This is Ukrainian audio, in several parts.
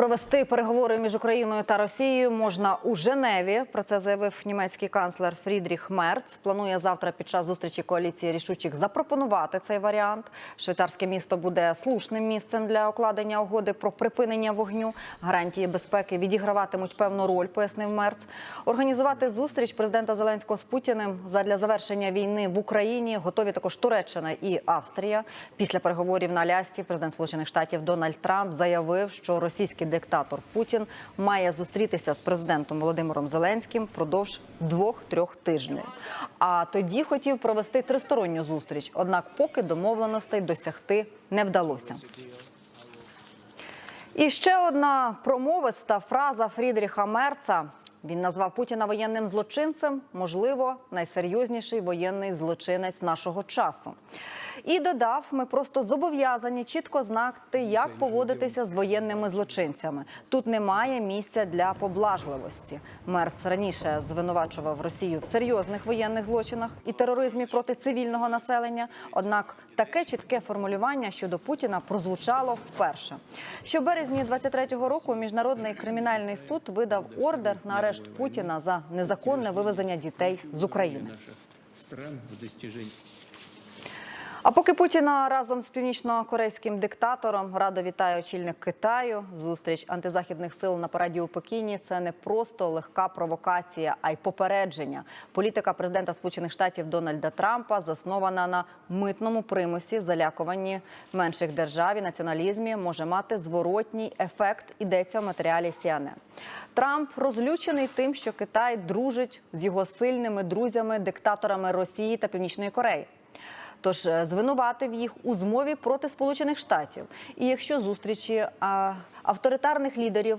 Провести переговори між Україною та Росією можна у Женеві. Про це заявив німецький канцлер Фрідріх Мерц. Планує завтра під час зустрічі коаліції рішучих запропонувати цей варіант. Швейцарське місто буде слушним місцем для укладення угоди про припинення вогню. Гарантії безпеки відіграватимуть певну роль, пояснив Мерц. Організувати зустріч президента Зеленського з Путіним задля завершення війни в Україні готові також Туреччина і Австрія. Після переговорів на Алясці президент Сполучених Штатів Дональд Трамп заявив, що російський диктатор Путін має зустрітися з президентом Володимиром Зеленським впродовж двох-трьох тижнів. А тоді хотів провести тристоронню зустріч. Однак, поки домовленостей досягти не вдалося. І ще одна промовиста фраза Фрідріха Мерца. Він назвав Путіна воєнним злочинцем, можливо, найсерйозніший воєнний злочинець нашого часу. І додав: ми просто зобов'язані чітко знати, як поводитися з воєнними злочинцями. Тут немає місця для поблажливості. Мерс раніше звинувачував Росію в серйозних воєнних злочинах і тероризмі проти цивільного населення. Однак таке чітке формулювання щодо Путіна прозвучало вперше. Що березні 23-го року міжнародний кримінальний суд видав ордер на арешт Путіна за незаконне вивезення дітей з України. стран в достижении. А поки Путіна разом з північно-корейським диктатором радо вітає очільник Китаю. Зустріч антизахідних сил на параді у Пекіні це не просто легка провокація, а й попередження. Політика президента Сполучених Штатів Дональда Трампа заснована на митному примусі, залякуванні менших держав і націоналізмі може мати зворотній ефект. Йдеться в матеріалі CNN. Трамп розлючений тим, що Китай дружить з його сильними друзями, диктаторами Росії та Північної Кореї. Тож е, звинуватив їх у змові проти Сполучених Штатів. І якщо зустрічі авторитарних лідерів,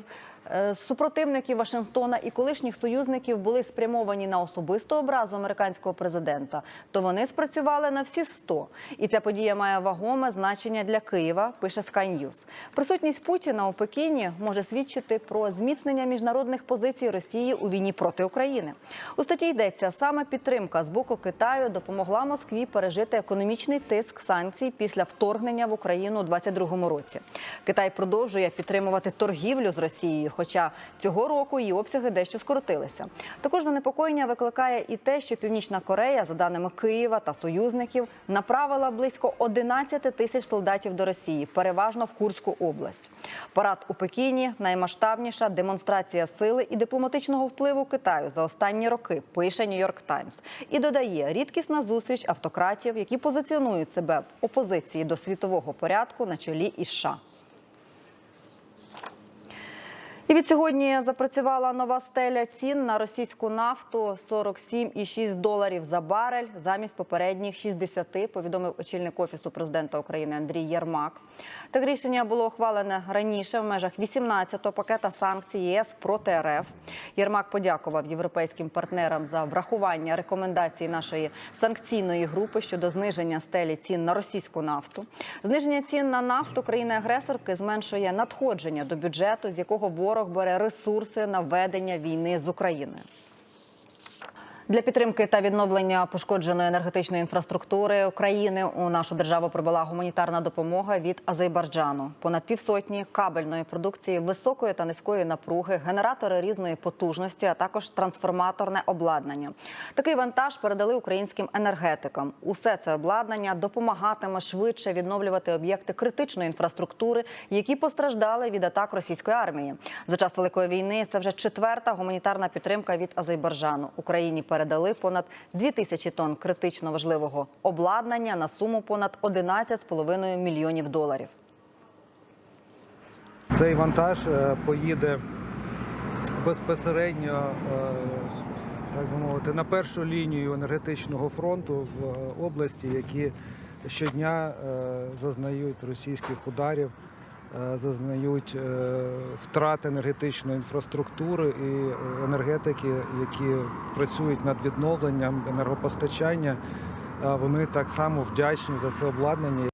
супротивників Вашингтона і колишніх союзників були спрямовані на особисту образу американського президента, то вони спрацювали на всі 100. І ця подія має вагоме значення для Києва. Пише Sky News. Присутність Путіна у Пекіні може свідчити про зміцнення міжнародних позицій Росії у війні проти України. У статті йдеться саме підтримка з боку Китаю допомогла Москві пережити економічний тиск санкцій після вторгнення в Україну у 2022 році. Китай продовжує підтримувати торгівлю з Росією, хоча цього року її обсяги дещо скоротилися. Також занепокоєння викликає і те, що Північна Корея, за даними Києва та союзників, направила близько 11 тисяч солдатів до Росії, переважно в Курську область. Парад у Пекіні наймасштабніша демонстрація сили і дипломатичного впливу Китаю за останні роки. Пише Нью-Йорк Таймс і додає рідкісна зустріч автократів, які позиціонують себе в опозиції до світового порядку на чолі із США. І від сьогодні запрацювала нова стеля цін на російську нафту 47,6 доларів за барель замість попередніх 60, повідомив очільник офісу президента України Андрій Єрмак. Так рішення було ухвалене раніше в межах 18-го пакета санкцій ЄС проти РФ. Єрмак подякував європейським партнерам за врахування рекомендацій нашої санкційної групи щодо зниження стелі цін на російську нафту. Зниження цін на нафту країни-агресорки зменшує надходження до бюджету, з якого ворог бере ресурси на ведення війни з Україною. Для підтримки та відновлення пошкодженої енергетичної інфраструктури України у нашу державу прибула гуманітарна допомога від Азербайджану. Понад півсотні кабельної продукції високої та низької напруги, генератори різної потужності, а також трансформаторне обладнання. Такий вантаж передали українським енергетикам. Усе це обладнання допомагатиме швидше відновлювати об'єкти критичної інфраструктури, які постраждали від атак російської армії. За час великої війни це вже четверта гуманітарна підтримка від Азербайджану. Україні передали понад 2 тисячі тонн критично важливого обладнання на суму понад 11,5 мільйонів доларів. Цей вантаж е, поїде безпосередньо, е, так би мовити, на першу лінію енергетичного фронту в е, області, які щодня зазнають російських ударів, зазнають е, втрат енергетичної інфраструктури і е, енергетики, які працюють над відновленням енергопостачання. е, Вони так само вдячні за це обладнання.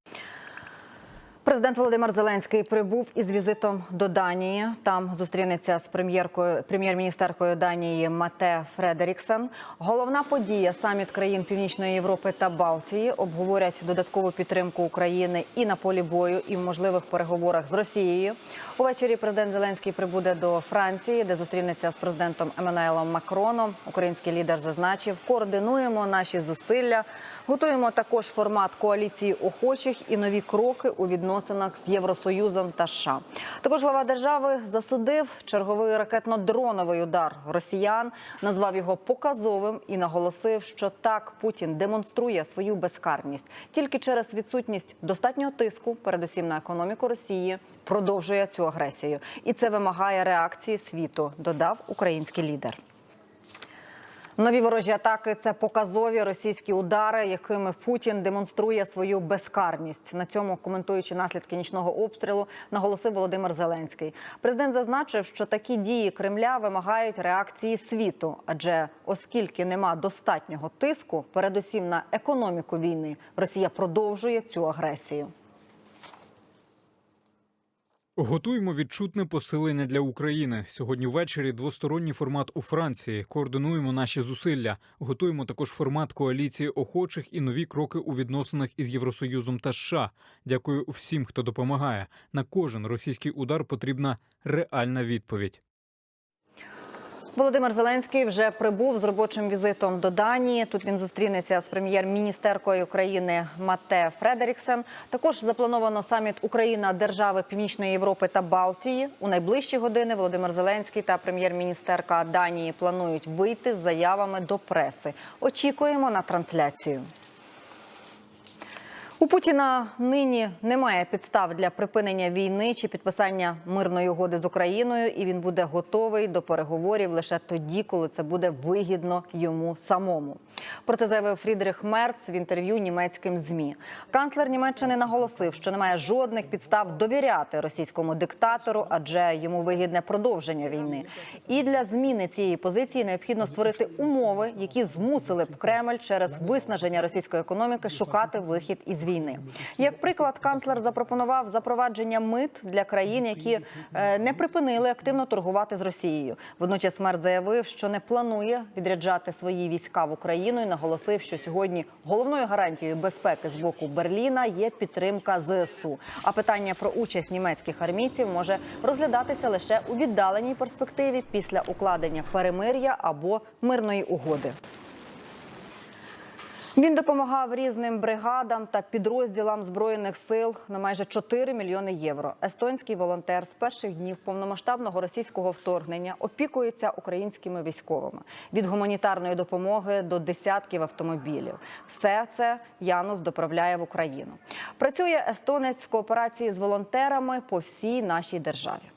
Президент Володимир Зеленський прибув із візитом до Данії. Там зустрінеться з прем'єркою прем'єр-міністеркою Данії Мате Фредеріксен. Головна подія саміт країн Північної Європи та Балтії обговорять додаткову підтримку України і на полі бою, і в можливих переговорах з Росією. Увечері президент Зеленський прибуде до Франції, де зустрінеться з президентом Еммануелом Макроном. Український лідер зазначив, координуємо наші зусилля. Готуємо також формат коаліції охочих і нові кроки у відносинах з Євросоюзом та США. Також глава держави засудив черговий ракетно-дроновий удар росіян, назвав його показовим і наголосив, що так Путін демонструє свою безкарність тільки через відсутність достатнього тиску, передусім на економіку Росії, продовжує цю агресію, і це вимагає реакції світу. Додав український лідер. Нові ворожі атаки це показові російські удари, якими Путін демонструє свою безкарність. На цьому коментуючи наслідки нічного обстрілу, наголосив Володимир Зеленський. Президент зазначив, що такі дії Кремля вимагають реакції світу, адже оскільки нема достатнього тиску, передусім на економіку війни, Росія продовжує цю агресію. Готуємо відчутне посилення для України. Сьогодні ввечері двосторонній формат у Франції. Координуємо наші зусилля. Готуємо також формат коаліції охочих і нові кроки у відносинах із Євросоюзом та США. Дякую всім, хто допомагає. На кожен російський удар потрібна реальна відповідь. Володимир Зеленський вже прибув з робочим візитом до Данії. Тут він зустрінеться з прем'єр-міністеркою України Мате Фредеріксен. Також заплановано саміт Україна держави Північної Європи та Балтії. У найближчі години Володимир Зеленський та прем'єр-міністерка Данії планують вийти з заявами до преси. Очікуємо на трансляцію. У Путіна нині немає підстав для припинення війни чи підписання мирної угоди з Україною, і він буде готовий до переговорів лише тоді, коли це буде вигідно йому самому. Про це заявив Фрідрих Мерц в інтерв'ю німецьким змі. Канцлер Німеччини наголосив, що немає жодних підстав довіряти російському диктатору, адже йому вигідне продовження війни. І для зміни цієї позиції необхідно створити умови, які змусили б Кремль через виснаження російської економіки шукати вихід із війни. Як приклад, канцлер запропонував запровадження мит для країн, які е, не припинили активно торгувати з Росією. Водночас Мерц заявив, що не планує відряджати свої війська в Україну і наголосив, що сьогодні головною гарантією безпеки з боку Берліна є підтримка ЗСУ. А питання про участь німецьких армійців може розглядатися лише у віддаленій перспективі після укладення перемир'я або мирної угоди. Він допомагав різним бригадам та підрозділам збройних сил на майже 4 мільйони євро. Естонський волонтер з перших днів повномасштабного російського вторгнення опікується українськими військовими від гуманітарної допомоги до десятків автомобілів. Все це Янус доправляє в Україну. Працює естонець в кооперації з волонтерами по всій нашій державі.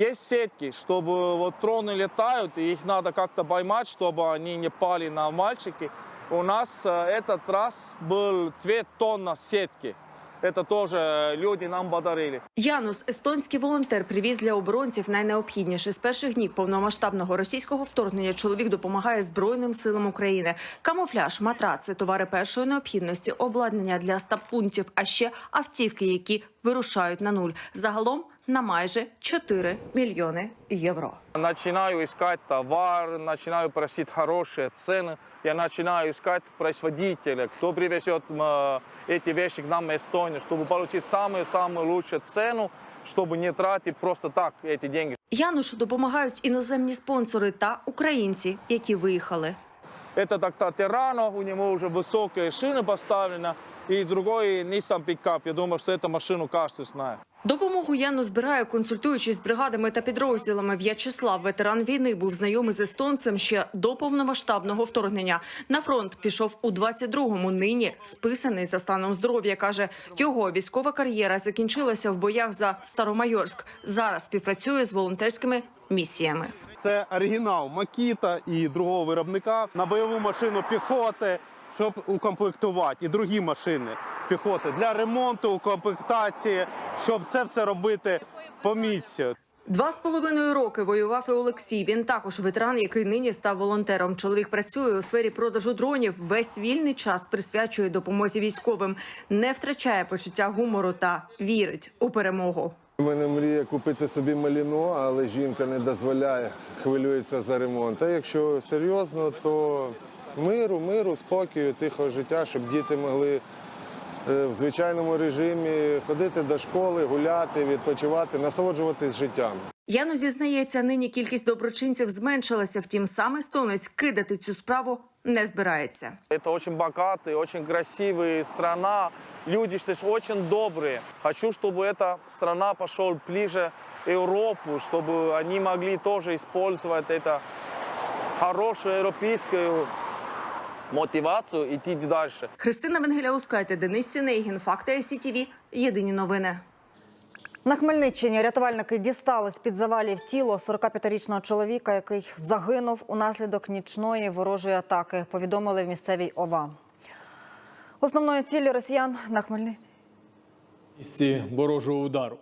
Есть сетки, чтобы вот дроны летают, и их надо как-то поймать, чтобы они не пали на мальчики. У нас э, этот раз был 2 тонны сетки. Это тоже люди нам подарили. Янус, естонський волонтер, привіз для оборонців найнеобхідніше з перших днів повномасштабного російського вторгнення. Чоловік допомагає збройним силам України. Камуфляж, матраци, товари першої необхідності, обладнання для стаб-пунктів, а ще автівки, які вирушають на нуль. Загалом на майже 4 мільйони євро. Начинаю искать товар, начинаю просить хорошие цены. Я начинаю искать производителя, кто привезет э, эти вещи к нам в Эстонию, чтобы получить самую-самую лучшую цену, чтобы не тратить просто так эти деньги. Янушу допомагають іноземні спонсори та українці, які виїхали. Это доктор Террано, у него уже высокая шина поставлена, и другой Nissan пикап. Я думаю, что эту машину каждый знает. Допомогу Яну збирає, консультуючись з бригадами та підрозділами. В'ячеслав, ветеран війни, був знайомий з естонцем ще до повномасштабного вторгнення. На фронт пішов у 22-му, Нині списаний за станом здоров'я. каже, його військова кар'єра закінчилася в боях за Старомайорськ. Зараз співпрацює з волонтерськими місіями. Це оригінал Макіта і другого виробника на бойову машину піхоти, щоб укомплектувати, і другі машини піхоти для ремонту, укомплектації, щоб це все робити по місці. Два з половиною роки воював і Олексій. Він також ветеран, який нині став волонтером. Чоловік працює у сфері продажу дронів. Весь вільний час присвячує допомозі військовим, не втрачає почуття гумору та вірить у перемогу. У мене мрія купити собі маліно, але жінка не дозволяє, хвилюється за ремонт. А якщо серйозно, то миру, миру, спокою, тихого життя, щоб діти могли е, в звичайному режимі ходити до школи, гуляти, відпочивати, насолоджуватись життям. Яну зізнається, нині кількість доброчинців зменшилася. Втім, саме столиць кидати цю справу не збирається. Это очень богатая, очень красивая страна. Люди здесь очень добрые. Хочу, чтобы эта страна пошла ближе к Европу, чтобы они могли тоже использовать это хорошую европейскую мотивацию и идти дальше. Христина Венгеляускайте, Денис Сінейгін, Факти СІТІВІ. Єдині новини. На Хмельниччині рятувальники дістали з-під завалів тіло 45-річного чоловіка, який загинув унаслідок нічної ворожої атаки, повідомили в місцевій ОВА. Основною ціллю росіян на Хмельниччині місці ворожого удару.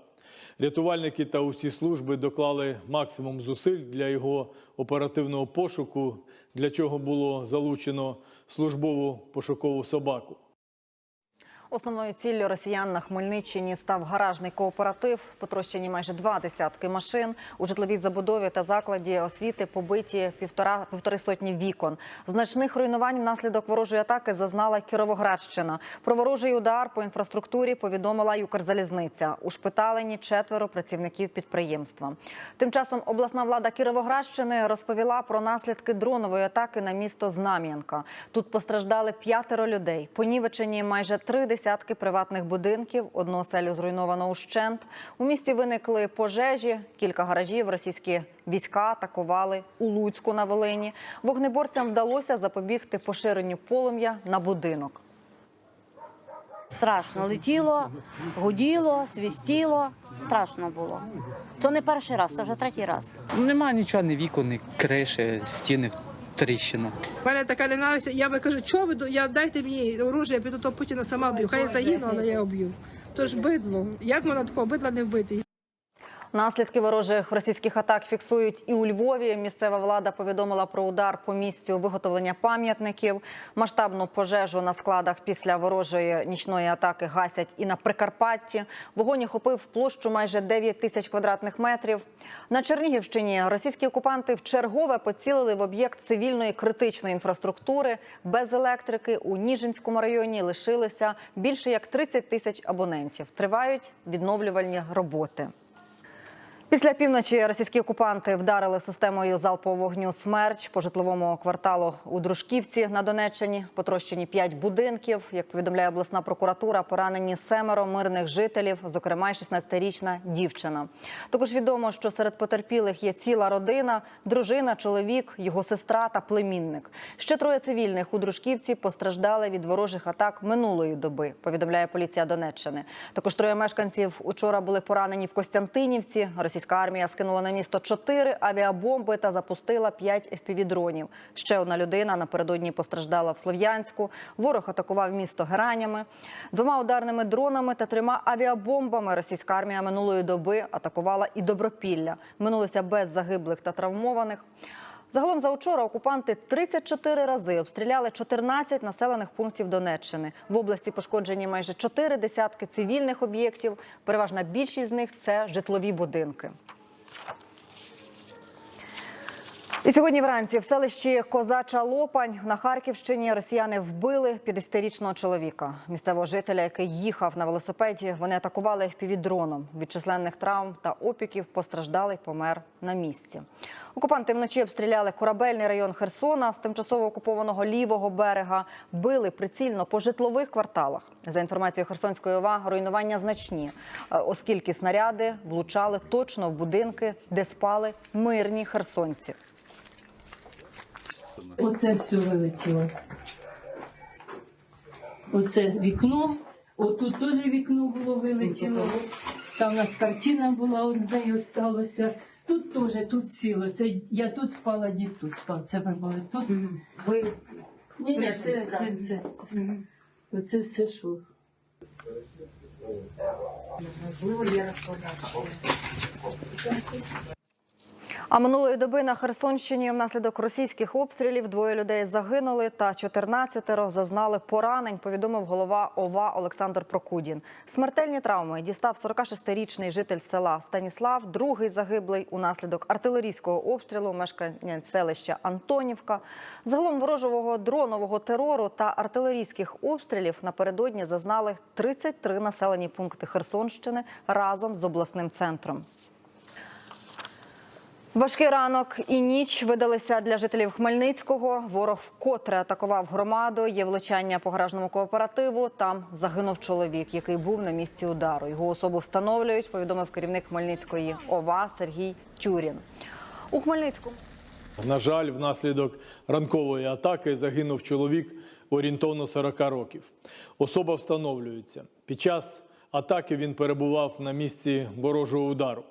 Рятувальники та усі служби доклали максимум зусиль для його оперативного пошуку, для чого було залучено службову пошукову собаку. Основною ціллю росіян на Хмельниччині став гаражний кооператив. Потрощені майже два десятки машин. У житловій забудові та закладі освіти побиті півтора півтори сотні вікон. Значних руйнувань внаслідок ворожої атаки зазнала Кіровоградщина. Про ворожий удар по інфраструктурі повідомила й Укрзалізниця. Ушпиталені четверо працівників підприємства. Тим часом обласна влада Кіровоградщини розповіла про наслідки дронової атаки на місто Знам'янка. Тут постраждали п'ятеро людей. Понівечені майже три десятки приватних будинків. Одну оселю зруйновано ущент. У місті виникли пожежі. Кілька гаражів російські війська атакували у Луцьку на Волині. Вогнеборцям вдалося запобігти поширенню полум'я на будинок. Страшно летіло, гуділо, свістіло. Страшно було. То не перший раз, то вже третій раз. Нема нічого, ні вікон, ні криші, стіни, тріщина. У мене така лінався, я би кажу, чого ви я дайте мені оружие, я піду то Путіна сама б'ю. Хай загину, але я об'ю. Тож бидло. Як вона такого бидла не вбити? Наслідки ворожих російських атак фіксують і у Львові. Місцева влада повідомила про удар по місцю виготовлення пам'ятників. Масштабну пожежу на складах після ворожої нічної атаки гасять і на Прикарпатті. Вогонь охопив площу майже 9 тисяч квадратних метрів. На Чернігівщині російські окупанти вчергове поцілили в об'єкт цивільної критичної інфраструктури. Без електрики у Ніжинському районі лишилися більше як 30 тисяч абонентів. Тривають відновлювальні роботи. Після півночі російські окупанти вдарили системою залпового вогню «Смерч» по житловому кварталу у Дружківці на Донеччині. Потрощені п'ять будинків. Як повідомляє обласна прокуратура, поранені семеро мирних жителів, зокрема й 16-річна дівчина. Також відомо, що серед потерпілих є ціла родина, дружина, чоловік, його сестра та племінник. Ще троє цивільних у Дружківці постраждали від ворожих атак минулої доби. Повідомляє поліція Донеччини. Також троє мешканців учора були поранені в Костянтинівці. Російська армія скинула на місто чотири авіабомби та запустила п'ять FPV-дронів. Ще одна людина напередодні постраждала в Слов'янську. Ворог атакував місто гранями, Двома ударними дронами та трьома авіабомбами російська армія минулої доби атакувала і Добропілля. Минулися без загиблих та травмованих. Загалом за учора окупанти 34 рази обстріляли 14 населених пунктів Донеччини. В області пошкоджені майже 4 десятки цивільних об'єктів. Переважна більшість з них це житлові будинки. І сьогодні вранці в селищі Козача Лопань на Харківщині росіяни вбили 50-річного чоловіка, місцевого жителя, який їхав на велосипеді. Вони атакували впівдроном. Від численних травм та опіків постраждалий помер на місці. Окупанти вночі обстріляли корабельний район Херсона з тимчасово окупованого лівого берега. Били прицільно по житлових кварталах. За інформацією Херсонської ОВА, руйнування значні, е, оскільки снаряди влучали точно в будинки, де спали мирні херсонці. Оце все вилетіло. Оце вікно. Отут теж вікно було вилетіло. Там у нас картина була, от з нею сталося. Тут теж, тут сіло. Це я тут спала, дід тут спав. Це ми були тут. Ви Ні, ні, це, це, це, це, це. Оце все що. можливо, є розповідати. А минулої доби на Херсонщині внаслідок російських обстрілів двоє людей загинули та 14 зазнали поранень, повідомив голова ОВА Олександр Прокудін. Смертельні травми дістав 46-річний житель села Станіслав, другий загиблий унаслідок артилерійського обстрілу мешканець селища Антонівка. Загалом ворожого дронового терору та артилерійських обстрілів напередодні зазнали 33 населені пункти Херсонщини разом з обласним центром. Важкий ранок і ніч видалися для жителів Хмельницького. Ворог вкотре атакував громаду. Є влучання по гаражному кооперативу. Там загинув чоловік, який був на місці удару. Його особу встановлюють. Повідомив керівник Хмельницької ОВА Сергій Тюрін. У Хмельницькому На жаль, внаслідок ранкової атаки загинув чоловік орієнтовно 40 років. Особа встановлюється. Під час атаки він перебував на місці ворожого удару.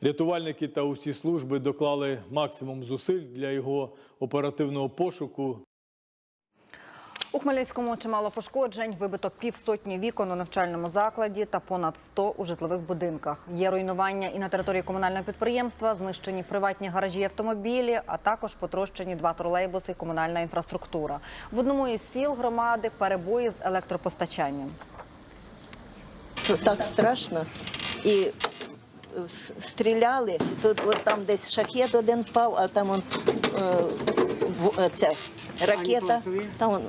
Рятувальники та усі служби доклали максимум зусиль для його оперативного пошуку у Хмельницькому чимало пошкоджень. Вибито півсотні вікон у навчальному закладі та понад 100 у житлових будинках. Є руйнування і на території комунального підприємства, знищені приватні гаражі, і автомобілі, а також потрощені два тролейбуси і комунальна інфраструктура. В одному із сіл громади перебої з електропостачанням. Так страшно. І стріляли. Тут от там десь шахет один впав, а там он, е, в- е, ракета там он,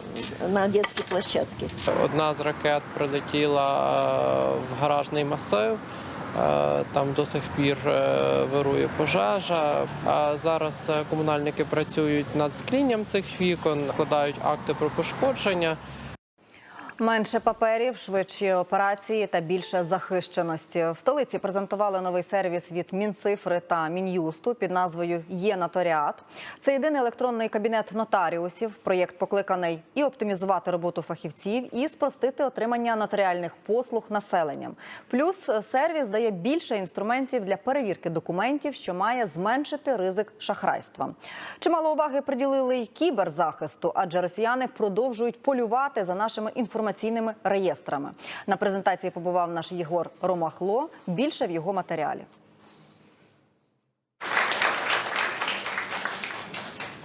на дитячій площадці. Одна з ракет прилетіла е, в гаражний масив. Е, Там до сих пір вирує пожежа. А зараз комунальники працюють над склінням цих вікон, складають акти про пошкодження. Менше паперів, швидші операції та більше захищеності. В столиці презентували новий сервіс від Мінцифри та Мін'юсту під назвою Є Нотаріат. Це єдиний електронний кабінет нотаріусів. Проєкт покликаний і оптимізувати роботу фахівців, і спростити отримання нотаріальних послуг населенням. Плюс сервіс дає більше інструментів для перевірки документів, що має зменшити ризик шахрайства. Чимало уваги приділили й кіберзахисту, адже росіяни продовжують полювати за нашими інформаційними реєстрами. На презентації побував наш Єгор Ромахло. Більше в його матеріалі.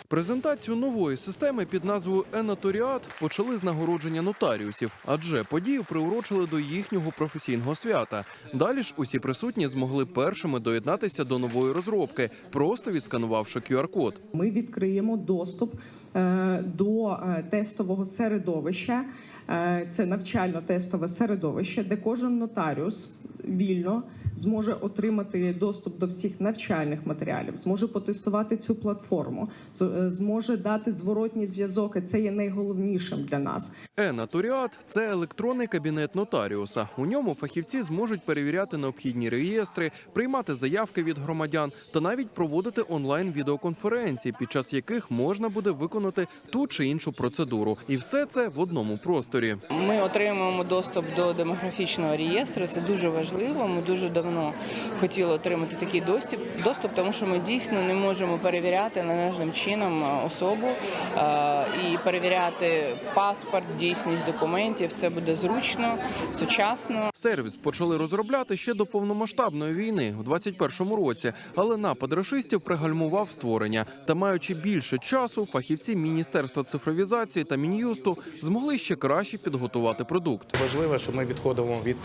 Презентацію нової системи під назвою Еноторіат почали з нагородження нотаріусів, адже подію приурочили до їхнього професійного свята. Далі ж усі присутні змогли першими доєднатися до нової розробки, просто відсканувавши QR-код. Ми відкриємо доступ е, до е, тестового середовища. Е, Це навчально-тестове середовище, де кожен нотаріус вільно зможе отримати доступ до всіх навчальних матеріалів, зможе потестувати цю платформу, е, зможе дати зворотній зв'язок. Це є найголовнішим для нас. Еноторіат це електронний кабінет нотаріуса. У ньому фахівці зможуть перевіряти необхідні реєстри, приймати заявки від громадян та навіть проводити онлайн відеоконференції, під час яких можна буде виконати ту чи іншу процедуру. І все це в одному просторі. Ми отримуємо доступ до демографічного реєстру. Це дуже важливо. Ми дуже давно хотіли отримати такий доступ, доступ, тому що ми дійсно не можемо перевіряти належним чином е, особу е, і перевіряти паспорт, дійсність документів. Це буде зручно, сучасно. Сервіс почали розробляти ще до повномасштабної війни у 21-му році, але напад рашистів пригальмував створення. Та маючи більше часу, фахівці Міністерства цифровізації та мін'юсту змогли ще краще підготувати продукт. Важливо, що ми відходимо від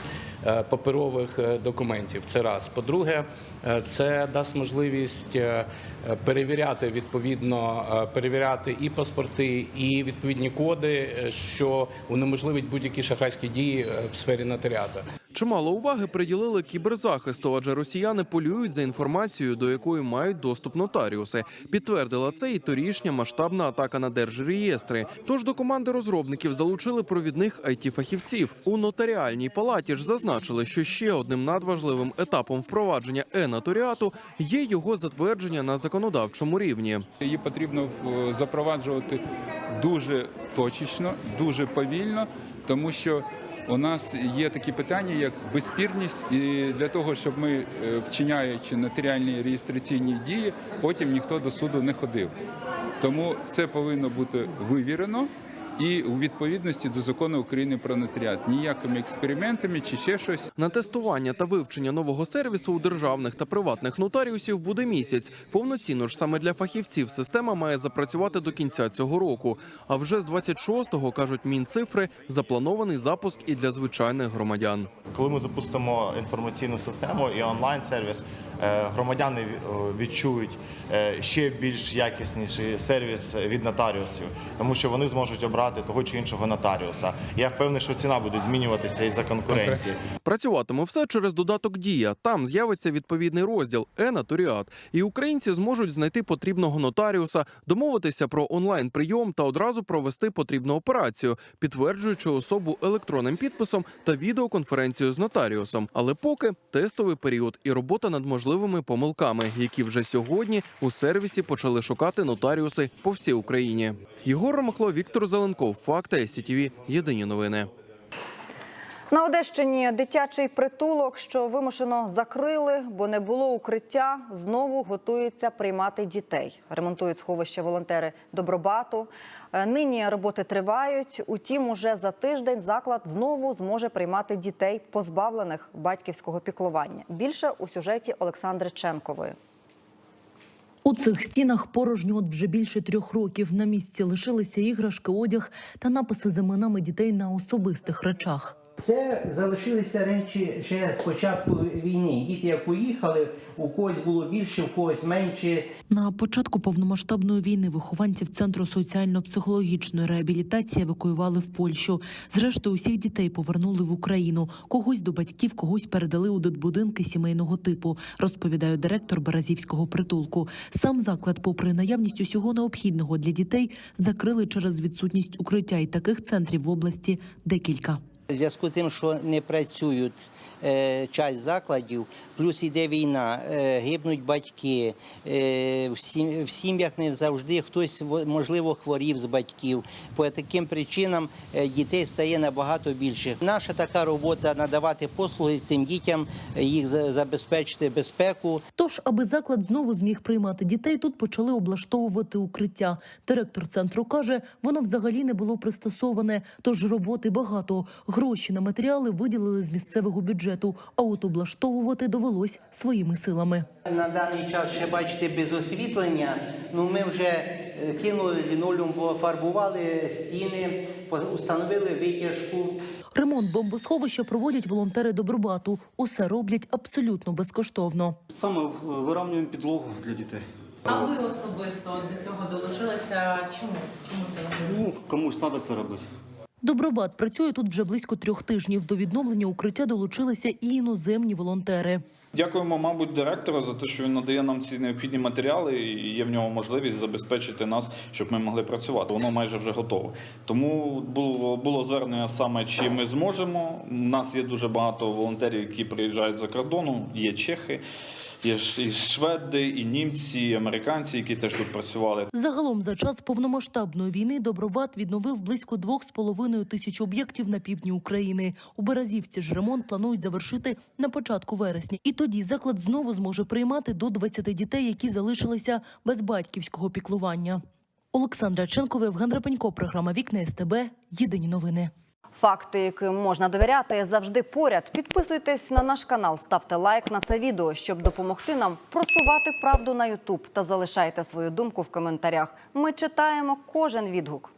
е, паперових е, документів. Це раз. По-друге, е, це дасть можливість перевіряти відповідно, перевіряти і паспорти, і відповідні коди, що унеможливить будь-які шахрайські дії в сфері нотаріату. Чимало уваги приділили кіберзахисту, адже росіяни полюють за інформацією, до якої мають доступ нотаріуси. Підтвердила це і торішня масштабна атака на держреєстри. Тож до команди розробників залучили провідних it фахівців У нотаріальній палаті ж зазначили, що ще одним надважливим етапом впровадження е-нотаріату є його затвердження на законодавчому рівні. Її потрібно е, запроваджувати дуже точечно, дуже повільно, тому що у нас є такі питання, як безспірність, і для того, щоб ми, е, вчиняючи нотаріальні реєстраційні дії, потім ніхто до суду не ходив. Тому це повинно бути вивірено і у відповідності до закону України про нотаріат. Ніякими експериментами чи ще щось. На тестування та вивчення нового сервісу у державних та приватних нотаріусів буде місяць. Повноцінно ж саме для фахівців система має запрацювати до кінця цього року. А вже з 26-го, кажуть Мінцифри, запланований запуск і для звичайних громадян. Коли ми запустимо інформаційну систему і онлайн-сервіс, е, громадяни е, відчують е, ще більш якісніший сервіс від нотаріусів, тому що вони зможуть обрати того чи іншого нотаріуса. Я впевнений, що ціна буде змінюватися із за конкуренції. Працюватиме все через додаток Дія. Там з'явиться відповідний розділ е-нотаріат. І українці зможуть знайти потрібного нотаріуса, домовитися про онлайн прийом та одразу провести потрібну операцію, підтверджуючи особу електронним підписом та відеоконференцію з нотаріусом. Але поки тестовий період і робота над можливими помилками, які вже сьогодні у сервісі почали шукати нотаріуси по всій Україні. Єгор Ромахло, Віктор Зеленков, Факти СІТВ. Єдині новини. На Одещині дитячий притулок, що вимушено закрили, бо не було укриття, знову готуються приймати дітей. Ремонтують сховище волонтери Добробату. Е, Нині роботи тривають. Утім, уже за тиждень заклад знову зможе приймати дітей, позбавлених батьківського піклування. Більше у сюжеті Олександри Ченкової. У цих стінах порожньо от вже більше трьох років. На місці лишилися іграшки, одяг та написи з іменами дітей на особистих речах. Це залишилися речі ще з початку війни. Діти як поїхали, у когось було більше, у когось менше. На початку повномасштабної війни вихованців центру соціально-психологічної реабілітації евакуювали в Польщу. Зрештою, усіх дітей повернули в Україну. Когось до батьків, когось передали у дитбудинки сімейного типу, розповідає директор Березівського притулку. Сам заклад, попри наявність усього необхідного для дітей, закрили через відсутність укриття, і таких центрів в області декілька. В зв'язку з тим, що не працюють часть закладів, плюс іде війна, е, гибнуть батьки, е, в, сім'ях не завжди хтось во- можливо хворів з батьків. По таким причинам е, дітей стає набагато більше. Наша така робота надавати послуги цим дітям, е, їх забезпечити безпеку. Тож, аби заклад знову зміг приймати дітей, тут почали облаштовувати укриття. Директор центру каже, воно взагалі не було пристосоване, тож роботи багато. Гроші на матеріали виділили з місцевого бюджету, а от облаштовувати довелось своїми силами. На даний час ще бачите без освітлення. Ну ми вже е, кинули лінолеум, пофарбували стіни, по- установили витяжку. Ремонт бомбосховища проводять волонтери Добробату. Усе роблять абсолютно безкоштовно. Саме вирівнюємо підлогу для дітей. А ви особисто до цього долучилися? Чому? Чому це важливо? Ну, комусь треба це робити. Добробат працює тут вже близько трьох тижнів. До відновлення укриття долучилися і іноземні волонтери. Дякуємо, мабуть, директору за те, що він надає нам ці необхідні матеріали, і є в нього можливість забезпечити нас, щоб ми могли працювати. Воно майже вже готове. Тому було було звернення саме, чи ми зможемо. У нас є дуже багато волонтерів, які приїжджають за кордону. Є чехи, є і шведи, і німці, і американці, які теж тут працювали. Загалом за час повномасштабної війни Добробат відновив близько двох з половиною тисяч об'єктів на півдні України. У Березівці ж ремонт планують завершити на початку вересня. І тоді заклад знову зможе приймати до 20 дітей, які залишилися без батьківського піклування. Олександра Ченкова, Євген Рапенько, програма Вікна СТБ. Єдині новини. Факти, яким можна довіряти, завжди поряд. Підписуйтесь на наш канал, ставте лайк на це відео, щоб допомогти нам просувати правду на Ютуб та залишайте свою думку в коментарях. Ми читаємо кожен відгук.